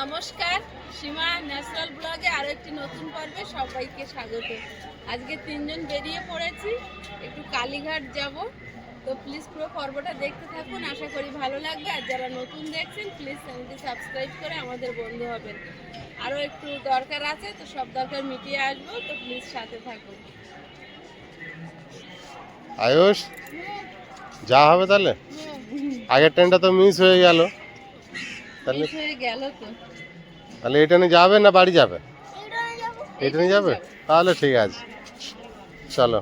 নমস্কার, সীমা ন্যাচারাল ব্লগে আরও একটি নতুন পর্বে সবাইকে স্বাগত। আজকে তিনজন বেরিয়ে পড়েছি, একটু কালীঘাট যাব। তো প্লিজ পুরো পর্বটা দেখতে থাকুন, আশা করি ভালো লাগবে। আর যারা নতুন দেখছেন প্লিজ চ্যানেলটি সাবস্ক্রাইব করে আমাদের বন্ধু হবেন। আরও একটু দরকার আছে, তো সব দরকার মিটিয়ে আসব, তো প্লিজ সাথে থাকুন। আয়ুষ, যা হবে তাহলে? আগের ট্রেনটা তো মিস হয়ে গেল। তাহলে তাহলে এই ট্রেনে যাবে না বাড়ি যাবে? এই ট্রেনে যাবে? তাহলে ঠিক আছে। চলো।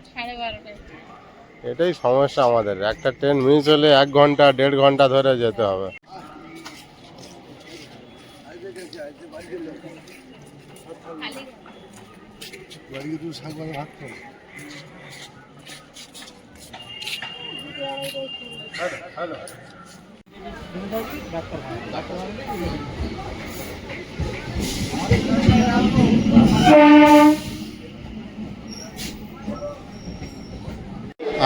এটাই সমস্যা আমাদের। একটা ট্রেন মিস হলে এক ঘণ্টা দেড় ঘণ্টা ধরে যেতে হবে। খালি।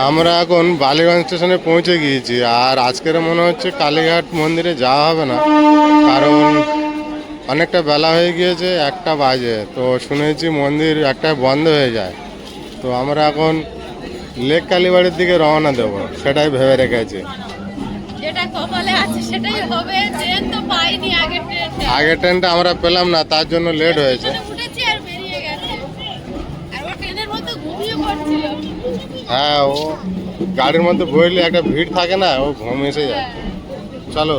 আমরা এখন বালিগঞ্জ স্টেশনে পৌঁছে গিয়েছি, আর আজকের মনে হচ্ছে কালীঘাট মন্দিরে যাওয়া হবে না, কারণ অনেকটা বেলা হয়ে গিয়েছে একটা বাজে, তো শুনেছি মন্দির একটায় বন্ধ হয়ে যায়। তো আমরা এখন লেক কালীবাড়ির দিকে রওনা দেবো, সেটাই ভেবে রেখেছি। যেটা কপালে আছে সেটাই হবে ট্রেন তো পাইনি আগের ট্রেনটা আগে ট্রেনটা আমরা পেলাম না তার জন্য লেট হয়েছে। উঠেছি আর বেরিয়ে গেছে। আর ও ট্রেনের মধ্যে ঘুমিয়ে পড়ছিল। হ্যাঁ ও গাড়ির মধ্যে বইলে একটা ভিড় থাকে না ও ঘুম এসে যায়। চলো।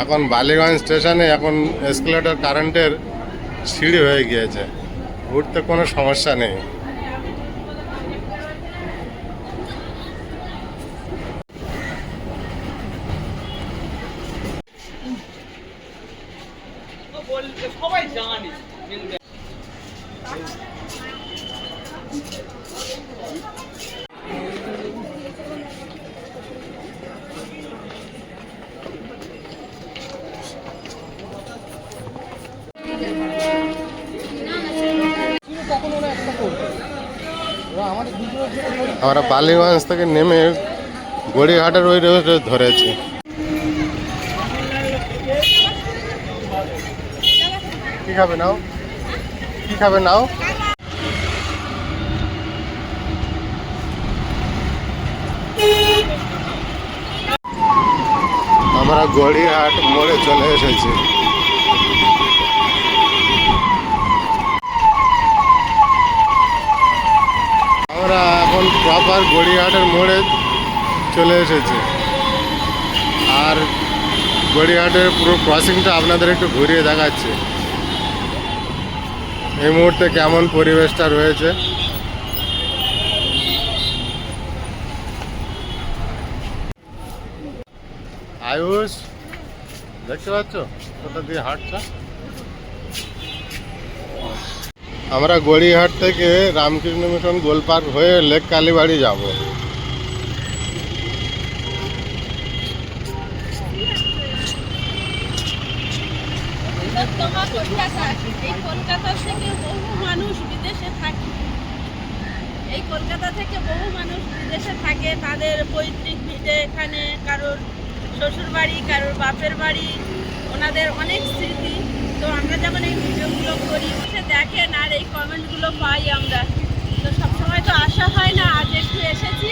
এখন বালিগঞ্জ স্টেশনে এখন এসকেলেটার কারেন্টের সিঁড়ি হয়ে গিয়েছে। উঠতে কোনো সমস্যা নেই। আমরা বালিগঞ্জ থেকে নেমে গড়িয়াহাটের ওই রোড ধরেছি। কি খাবে নাও? কি খাবে নাও? আমরা গড়িয়াহাট মোড়ে চলে এসেছি। আমরা এখন প্রপার গড়িয়াহাটের মোড়ে চলে এসেছে। আর গড়িয়াহাটের পুরো ক্রসিংটা আপনাদের একটু ঘুরিয়ে দেখাচ্ছে। এই মুহূর্তে কেমন পরিবেশটা রয়েছে? আয়ুষ, দেখতে পাচ্ছ? কোথা দিয়ে হাঁটছে? আমরা গড়িয়াহাট থেকে রামকৃষ্ণ মিশন গোলপার্ক হয়ে লেক কালীবাড়ি যাব। এই কলকাতা থেকে বহু মানুষ বিদেশে থাকে। তাদের পৈতৃক ভিটে এখানে কারোর শ্বশুর বাড়ি কারোর বাপের বাড়ি, ওনাদের অনেক স্মৃতি। তো আমরা যখন এই ভিডিওগুলো করি সে দেখেন আর এই কমেন্টগুলো পাই আমরা। তো সবসময় তো আসা হয় না আজ একটু এসেছি।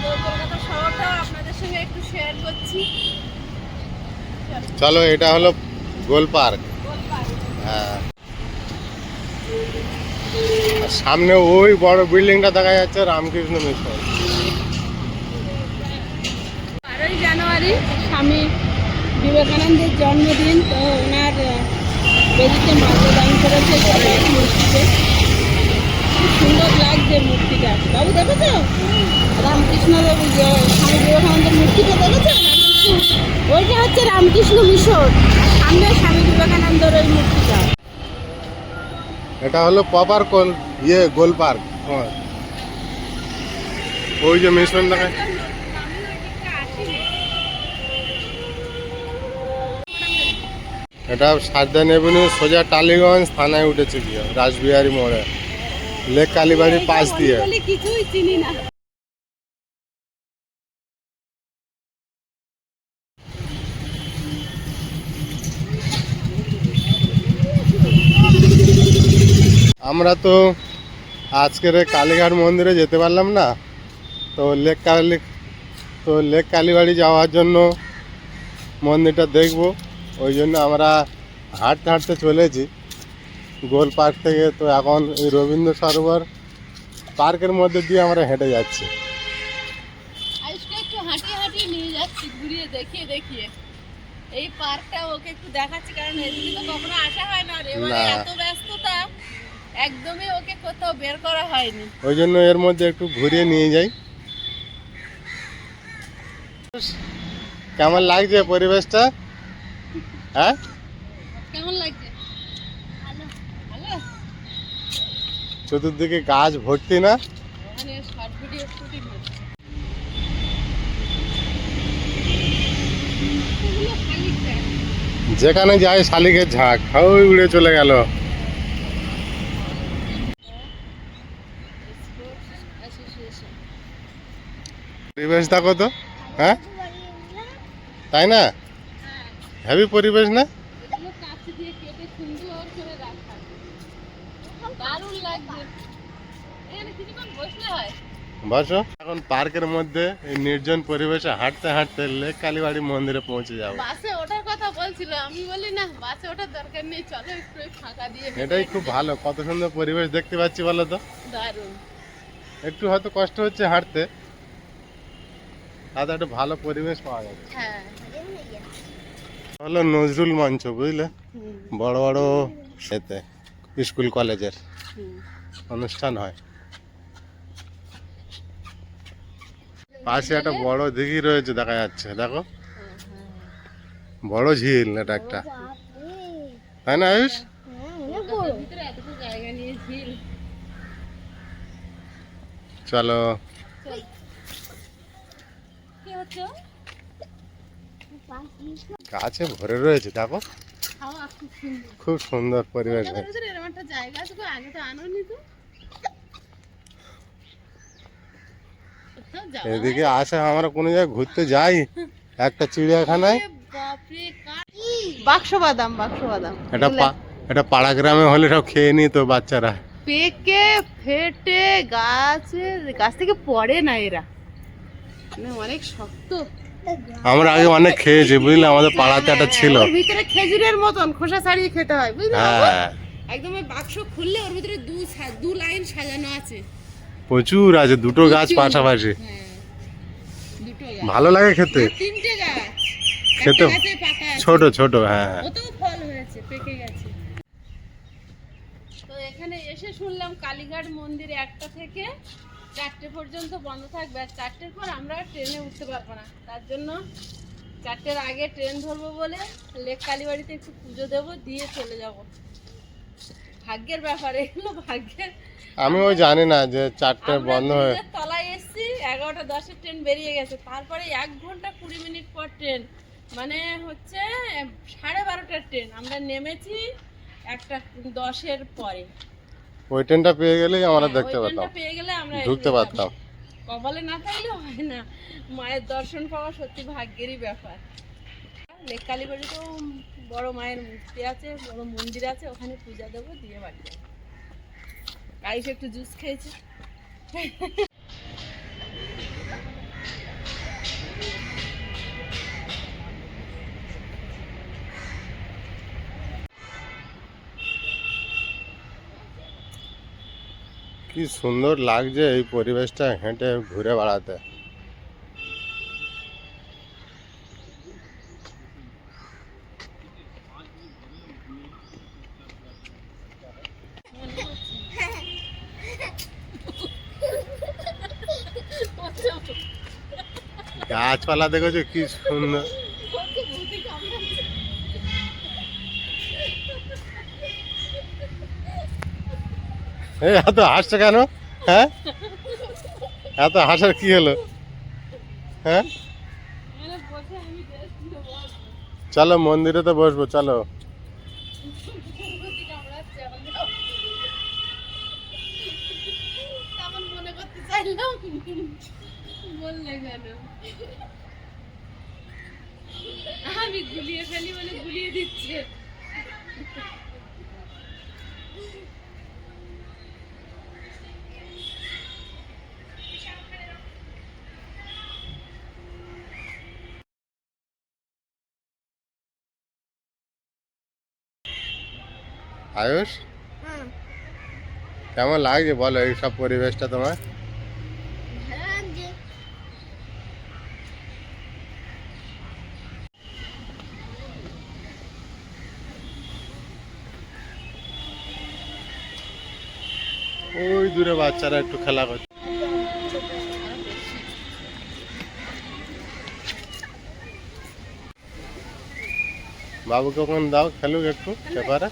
তো কলকাতা শহরটাও আপনাদের সঙ্গে একটু শেয়ার করছি। চলো এটা হলো গোল পার্ক। হ্যাঁ। সামনে ওই বড় বিল্ডিংটা দেখা যাচ্ছে রামকৃষ্ণ মিশন। বারোই জানুয়ারি স্বামী বিবেকানন্দের জন্মদিন তো ওনার বেদিতে মাল্য দান করেছে মূর্তিতে। খুব সুন্দর লাগছে মূর্তিটা। বাবু, দেখেছ? রামকৃষ্ণ দেব যে স্বামী বিবেকানন্দের মূর্তিটা দেখেছ? ওইটা হচ্ছে রামকৃষ্ণ মিশন। আর স্বামী বিবেকানন্দের ওই মূর্তিটা। এটা হলো প্রপার কোল ইয়ে গোল পার্ক ওই যে মিশন দেখা এটা সারদান এভিনিউ সোজা টালিগঞ্জ থানায় উঠেছে গিয়ে রাসবিহারী মোড়ে। লেক কালীবাড়ির পাশ দিয়ে। কিছুই চিনি না। আমরা তো আজকের কালীঘাট মন্দিরে যেতে পারলাম না। তো লেক কালী তো লেক কালীবাড়ি যাওয়ার জন্য মন্দিরটা দেখব। ওই জন্য আমরা হাঁটতে হাঁটতে চলেছি। গোল পার্ক থেকে তো এখন এই রবীন্দ্র সরোবর পার্কের মধ্যে দিয়ে আমরা হেঁটে যাচ্ছি। হাঁটিয়ে হাঁটিয়ে নিয়ে যাচ্ছি ঘুরিয়ে দেখিয়ে দেখিয়ে। এই পার্কটা ওকে একটু দেখাচ্ছি কারণ এদিকে তো কখনো আসা হয় না আর এবারে এত ব্যস্ততা একদমই ওকে কোথাও বের করা হয়নি। ওই জন্য এর মধ্যে একটু ঘুরিয়ে নিয়ে যাই। কেমন লাগছে পরিবেশটা? হ্যাঁ? কেমন লাগছে? চতুর্দিকে গাছ ভর্তি না? খানিকটা যেখানে যাই শালিকের ঝাঁক ওই উড়ে চলে গেল। পরিবেশ দেখো তো হ্যাঁ? তাই না? হেভি পরিবেশ না? বসো। এখন পার্কের মধ্যে এই নির্জন পরিবেশে হাঁটতে হাঁটতে লেক কালীবাড়ি মন্দিরে পৌঁছে যাব। বাসে ওঠার কথা বলছিল আমি বলি না বাসে ওঠার দরকার নেই চলো একটু ফাঁকা দিয়ে এটাই খুব ভালো কত সুন্দর পরিবেশ দেখতে পাচ্ছি বলো তো। দারুণ। একটু হয়তো কষ্ট হচ্ছে হাঁটতে তাতে একটা ভালো পরিবেশ পাওয়া যাচ্ছে হ্যাঁ। হলো নজরুল মঞ্চ বুঝলে? বড় বড় এতে স্কুল কলেজের অনুষ্ঠান হয়। পাশে একটা বড় দিঘি রয়েছে দেখা যাচ্ছে দেখো। বড় ঝিল এটা একটা। তাই না আয়ুষ? চলো। কি হচ্ছে? গাছে ভরে রয়েছে দেখো। খুব সুন্দর। পরিবেশ এদিকে আসে আমরা কোনো জায়গায় ঘুরতে যাই। একটা চিড়িয়াখানায়। বাক্স বাদাম বাক্স বাদাম এটা পা- এটা পাড়া গ্রামে হলে সব খেয়ে নিত বাচ্চারা। পেকে ফেটে গাছে গাছ থেকে পড়ে না এরা। মানে অনেক শক্ত। আমরা আগে অনেক খেয়েছি বুঝলে? আমাদের পাড়াতে একটা ছিল। ভিতরে খেজুরের মতন খোসা ছাড়িয়ে খেতে হয় বুঝলে? হ্যাঁ। একদম বাক্স খুললে ওর ভিতরে দু দু লাইন সাজানো আছে। প্রচুর আছে দুটো গাছ পাশাপাশি। হ্যাঁ দুটো ভালো লাগে খেতে। তিনটে গাছ। খেতে ছোট ছোট হ্যাঁ। ফল হয়েছে পেকে গেছে। তো এখানে এসে শুনলাম কালীঘাট মন্দির একটা থেকে চারটে পর্যন্ত বন্ধ থাকবে আর চারটের পর আমরা ট্রেনে উঠতে পারব না। তার জন্য চারটের আগে ট্রেন ধরবো বলে লেক কালীবাড়িতে একটু পুজো দেবো দিয়ে চলে যাব। ভাগ্যের ব্যাপার এগুলো ভাগ্যের আমি ওই জানি না যে চারটে বন্ধ হয়ে তলায় এসেছি এগারোটা দশের ট্রেন বেরিয়ে গেছে। তারপরে এক ঘণ্টা কুড়ি মিনিট পর ট্রেন। মানে হচ্ছে সাড়ে বারোটার ট্রেন। আমরা নেমেছি একটা দশের পরে। ওই ট্রেনটা পেয়ে গেলেই আমরা হ্যাঁ, দেখতে পেতাম পেয়ে গেলে আমরা ঢুকতে পারতাম। কপালে না থাকলে হয় না। মায়ের দর্শন পাওয়া সত্যি ভাগ্যেরই ব্যাপার। লেক কালীবাড়িতেও বড় মায়ের মূর্তি আছে বড় মন্দির আছে ওখানে পূজা দেবো দিয়ে বাড়ি যাব। আইস একটু জুস খেয়েছে। কি সুন্দর লাগছে এই পরিবেশটা হেঁটে ঘুরে বেড়াতে। গাছপালা দেখেছ কি সুন্দর? এত হাসছে কেন? হ্যাঁ? এত হাসার কি হলো? হ্যাঁ? চলো মন্দিরে তো বসবো, চলো। গুলিয়ে বলে মানে গুলিয়ে দিচ্ছে। আয়ুষ? কেমন লাগছে বলো এইসব পরিবেশটা তোমার? ওই দূরে বাচ্চারা একটু খেলা করছে। বাবুকে ওখানে দাও খেলুক একটু পেপারে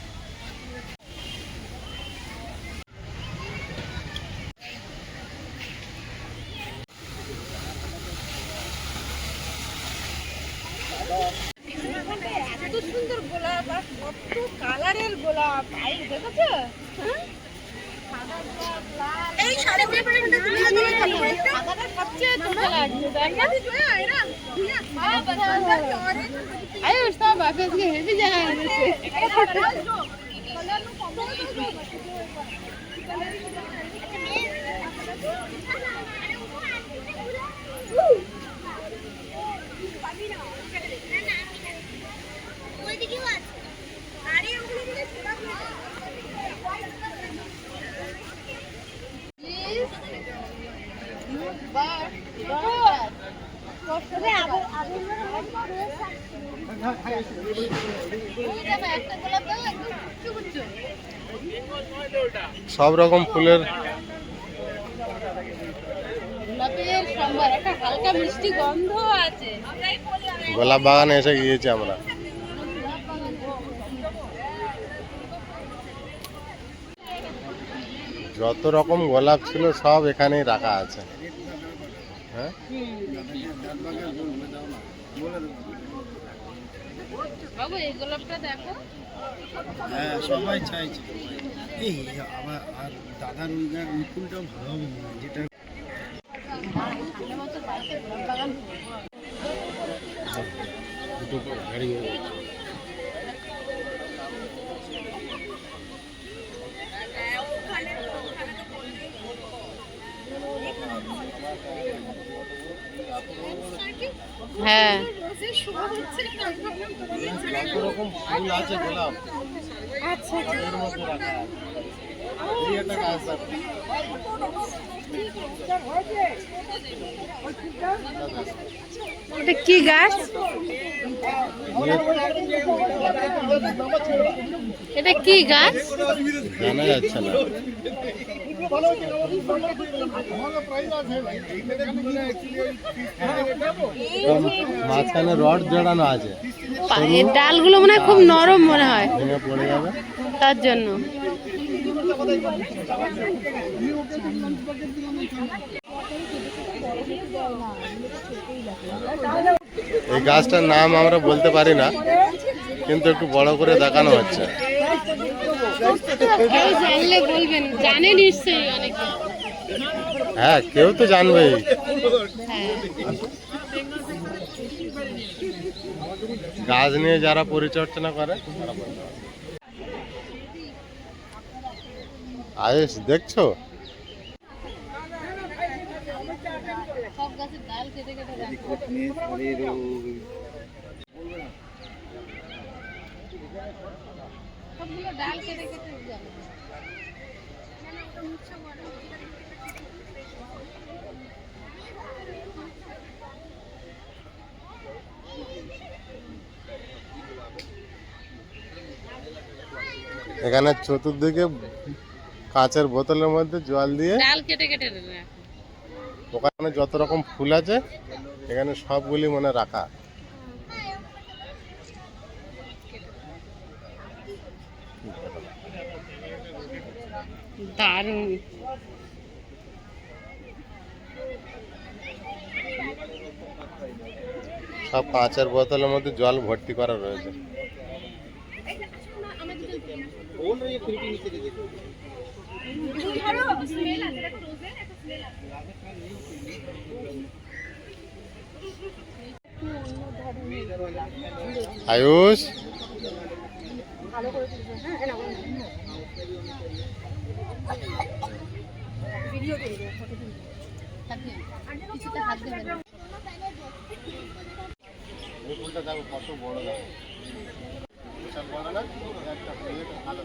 এত সুন্দর গোলাপ আর কত কালারের গোলাপ আই দেখেছ এই সাড়ে পেপারটা তুমি আগে ভালো সাদাটা সবচেয়ে চোখে লাগছে দেখো আয়ুষ তো বাপে আজকে হেভি জায়গায় এনেছে সব রকম ফুলের গোলাপ বাগানে এসে গিয়েছি আমরা। যত রকম গোলাপ ছিল সব এখানেই রাখা আছে। হ্যাঁ? বাবু এই গোলাপটা দেখো। হ্যাঁ সবাই চাইছে। এই আবার আর দাদার ওই গা- ওই ফুলটাও ভালো মনে হয়, যেটা হ্যাঁ যত রকম ফুল আছে গোলাপ এর মধ্যে রাখা আছে। এই একটা গাছ আছে। এটা কি গাছ? এটা কি গাছ? জানা যাচ্ছে না। মাঝখানে রড জড়ানো আছে। এর ডালগুলো মনে হয় খুব নরম মনে হয়। পড়ে যাবে। তার জন্য। এই গাছটার নাম আমরা বলতে পারি না কিন্তু একটু বড় করে দেখানো হচ্ছে। হ্যাঁ কেউ তো জানবেই হ্যাঁ গাছ নিয়ে যারা পরিচর্যা করে। আয়েশ দেখছ সব সবগুলো ডাল কেটে কেটে যাবে। এখানে চতুর্দিকে কাঁচের বোতলের মধ্যে জল দিয়ে ডাল কেটে কেটে ওখানে যত রকম ফুল আছে এখানে সবগুলি মানে রাখা। সব কাঁচের বোতলের মধ্যে জল ভর্তি করা রয়েছে। আয়ুষ? ফুলটা দেখো কত বড় দেখো বিশাল বড় না ভালো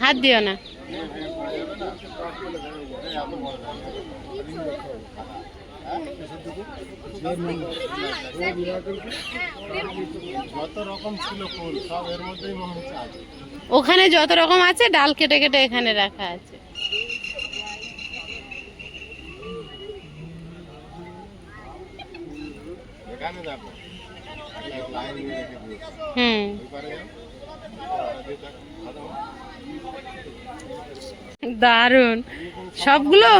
হাত দিও না ওখানে যত রকম আছে, ডাল কেটে কেটে এখানে রাখা আছে। দারুণ সবগুলো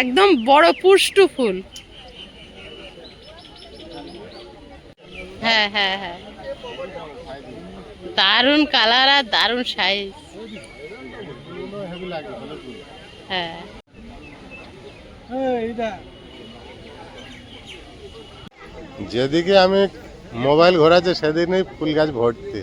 একদম বড় পুষ্টু ফুল হ্যাঁ হ্যাঁ হ্যাঁ। দারুণ কালার আর দারুণ সাইজ হ্যাঁ। যেদিকে আমি মোবাইল ঘোরাচ্ছে সেদিনই ফুল গাছ ভর্তি।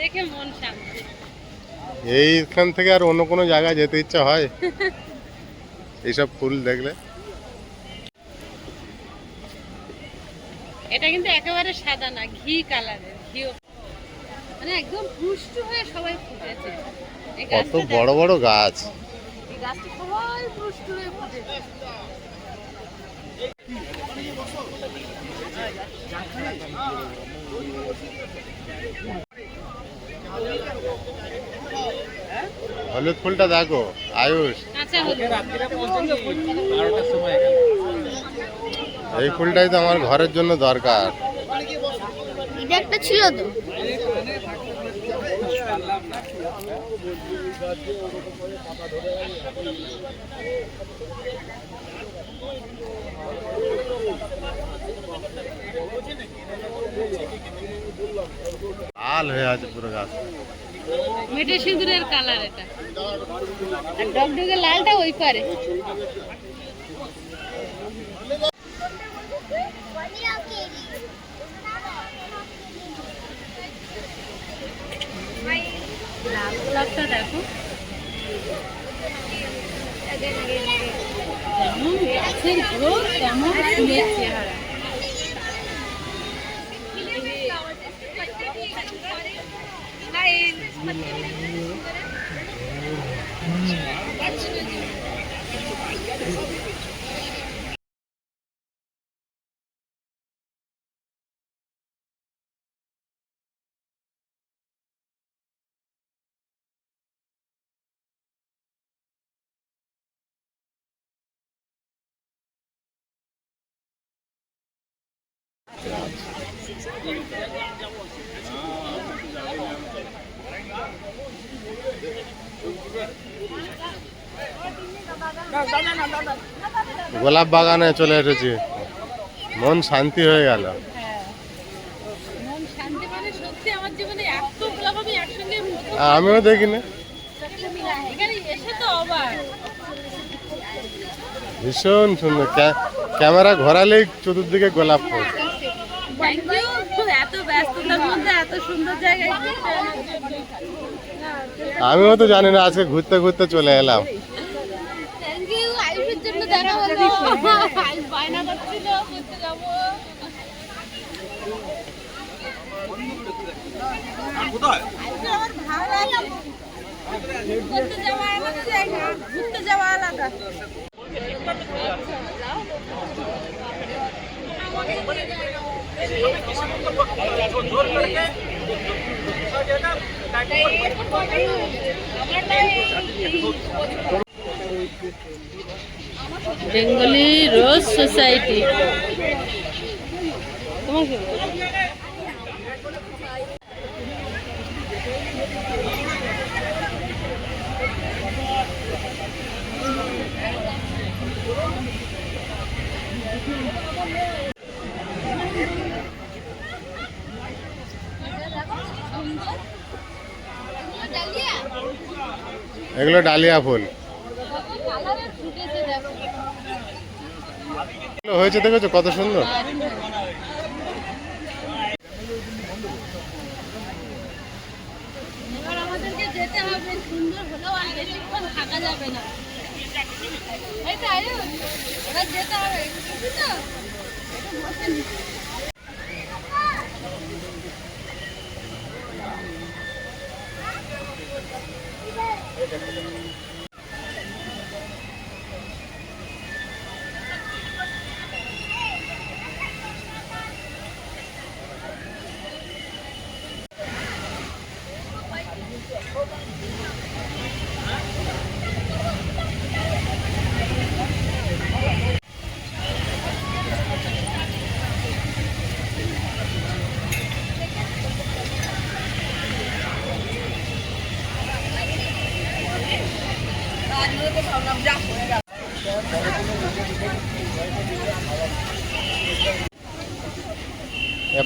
দেখে মন শান্তি। এইখান থেকে আর অন্য কোনো জায়গায় যেতে ইচ্ছা হয়? এইসব ফুল দেখলে এটা কিন্তু একেবারে সাদা না ঘি কালারের ঘি মানে একদম পুষ্ট হয়ে সবাই ফুটেছে। কত বড় বড় গাছ। এই গাছটা সবাই পুষ্ট হয়ে ফুটেছে। হলুদ ফুলটা দেখো আয়ুষ। এই ফুলটাই তো আমার ঘরের জন্য দরকার। এটা একটা ছিল তো। লাল হয়ে আছে পুরো গাছ। মেটে সিঁদুরের কালার এটা। আর ডগডগে লালটা ওই পারে। গোলাপটা দেখো। যেমন গাছের গ্রোথ তেমন চেহারা। গোলাপ বাগানে চলে এসেছি। মন শান্তি হয়ে গেল। আমিও দেখিনি। ভীষণ সুন্দর। ক্যামেরা ঘোরালেই চতুর্দিকে গোলাপ ফুল। এত ব্যস্ততার মধ্যে এত সুন্দর জায়গায়। আমিও তো জানি না আজকে ঘুরতে ঘুরতে চলে এলাম। Thank Bengali rose society. তোমাকে এগুলো ডালিয়া ফুল। হয়েছে দেখেছ? কত সুন্দর। যেতে হবে। ಜಾಸ್ತಿ ಜನ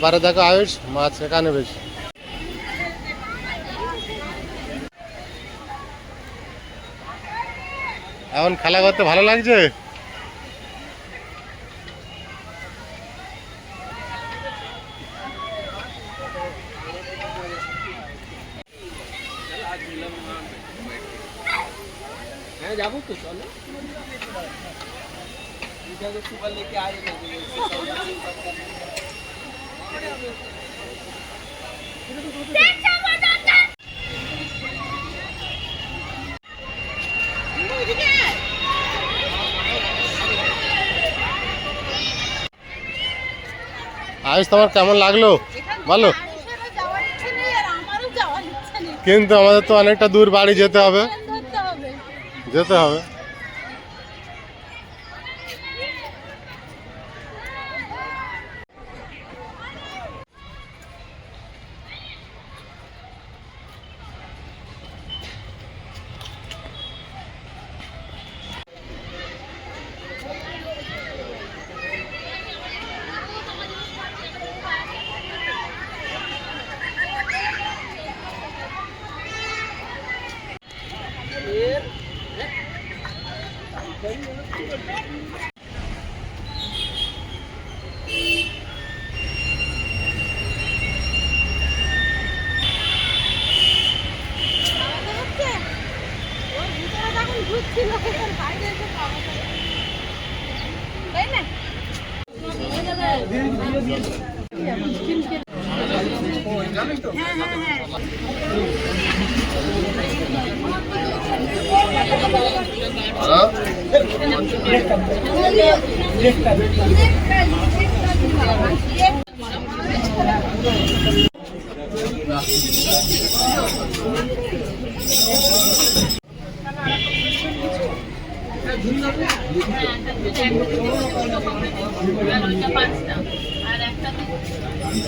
এপারে দেখো আয়ুষ মাছ এখানে বেশি। এখন খেলা করতে ভালো লাগছে হ্যাঁ যাব তো চলো সুপার লেকে আগে আয়ুষ, তোমার কেমন লাগল? ভালো? কিন্তু আমাদের তো অনেকটা দূর বাড়ি যেতে হবে। যেতে হবে।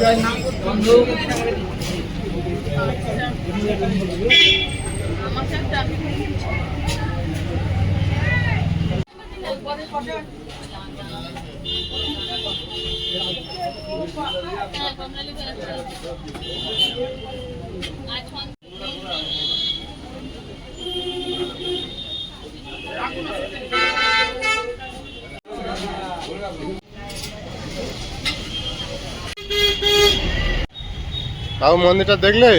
rồi nó cũng বাবু মন্দিরটা দেখলে